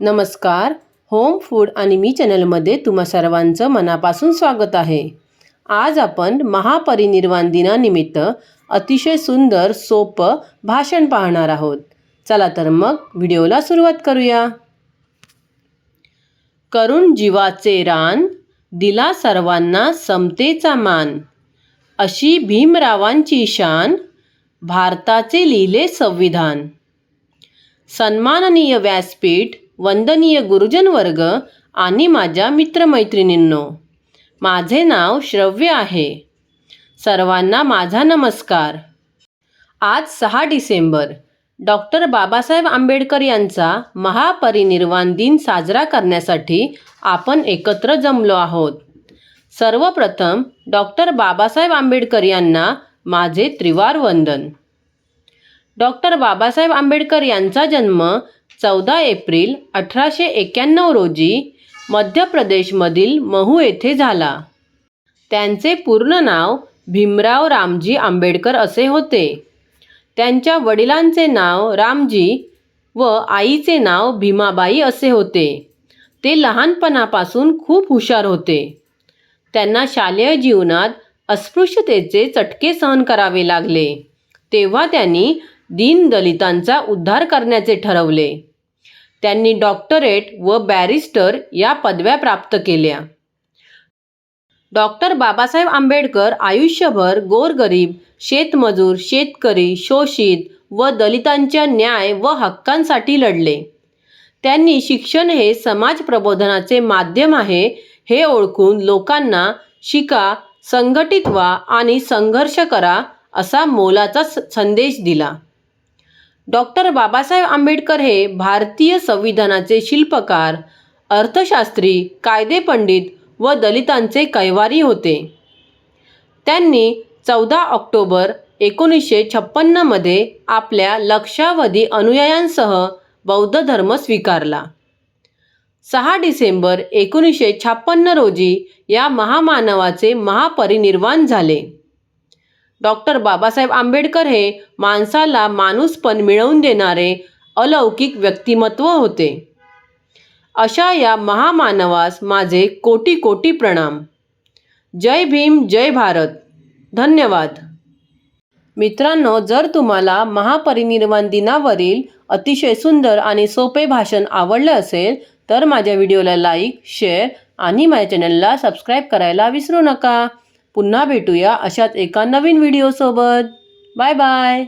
नमस्कार. Home food आणि मी चॅनलमध्ये तुम्हा सर्वांचं मनापासून स्वागत आहे. आज आपण महापरिनिर्वाण दिनानिमित्त अतिशय सुंदर सोपं भाषण पाहणार आहोत. चला तर मग व्हिडिओला सुरुवात करूया. करून जीवाचे रान दिला सर्वांना समतेचा मान. अशी भीमरावांची शान भारताचे लिहिले संविधान. सन्माननीय व्यासपीठ वंदनीय गुरुजन वर्ग आणि माझ्या मित्रमैत्रिणींनो माझे नाव श्रव्य आहे. सर्वांना माझा नमस्कार. आज सहा डिसेंबर डॉक्टर बाबासाहेब आंबेडकर यांचा महापरिनिर्वाण दिन साजरा करण्यासाठी आपण एकत्र जमलो आहोत. सर्वप्रथम डॉक्टर बाबासाहेब आंबेडकर यांना माझे त्रिवार वंदन. डॉक्टर बाबासाहेब आंबेडकर यांचा जन्म चौदा एप्रिल अठराशे एक्याण्णव रोजी मध्य प्रदेशमधील महू येथे झाला. त्यांचे पूर्ण नाव भीमराव रामजी आंबेडकर असे होते. त्यांच्या वडिलांचे नाव रामजी व आईचे नाव भीमाबाई असे होते. ते लहानपणापासून खूप हुशार होते. त्यांना शालेय जीवनात अस्पृश्यतेचे चटके सहन करावे लागले. तेव्हा त्यांनी दीनदलितांचा उद्धार करण्याचे ठरवले. त्यांनी डॉक्टरेट व बॅरिस्टर या पदव्या प्राप्त केल्या. डॉक्टर बाबासाहेब आंबेडकर आयुष्यभर गोरगरीब शेतमजूर शेतकरी शोषित व दलितांच्या न्याय व हक्कांसाठी लढले. त्यांनी शिक्षण हे समाज प्रबोधनाचे माध्यम आहे हे ओळखून लोकांना शिका संघटित व्हा आणि संघर्ष करा असा मोलाचा स- संदेश दिला. डॉक्टर बाबासाहेब आंबेडकर हे भारतीय संविधानाचे शिल्पकार अर्थशास्त्री कायदेपंडित व दलितांचे कैवारी होते. त्यांनी चौदा ऑक्टोबर एकोणीसशे छप्पन्नमध्ये आपल्या लक्षावधी अनुयायांसह बौद्ध धर्म स्वीकारला. सहा डिसेंबर एकोणीसशे छप्पन्न रोजी या महामानवाचे महापरिनिर्वाण झाले. डॉक्टर बाबासाहेब आंबेडकर हे माणसाला माणूसपण मिळवून देणारे अलौकिक व्यक्तिमत्व होते. अशा या महामानवास माझे कोटी कोटी प्रणाम. जय भीम जय भारत. धन्यवाद. मित्रांनो जर तुम्हाला महापरिनिर्वाण दिनावरील अतिशय सुंदर आणि सोपे भाषण आवडलं असेल तर माझ्या व्हिडिओला लाईक शेअर आणि माझ्या चॅनलला सबस्क्राईब करायला विसरू नका. पुन्हा भेटूया अशाच एका नवीन व्हिडिओसोबत. Bye bye.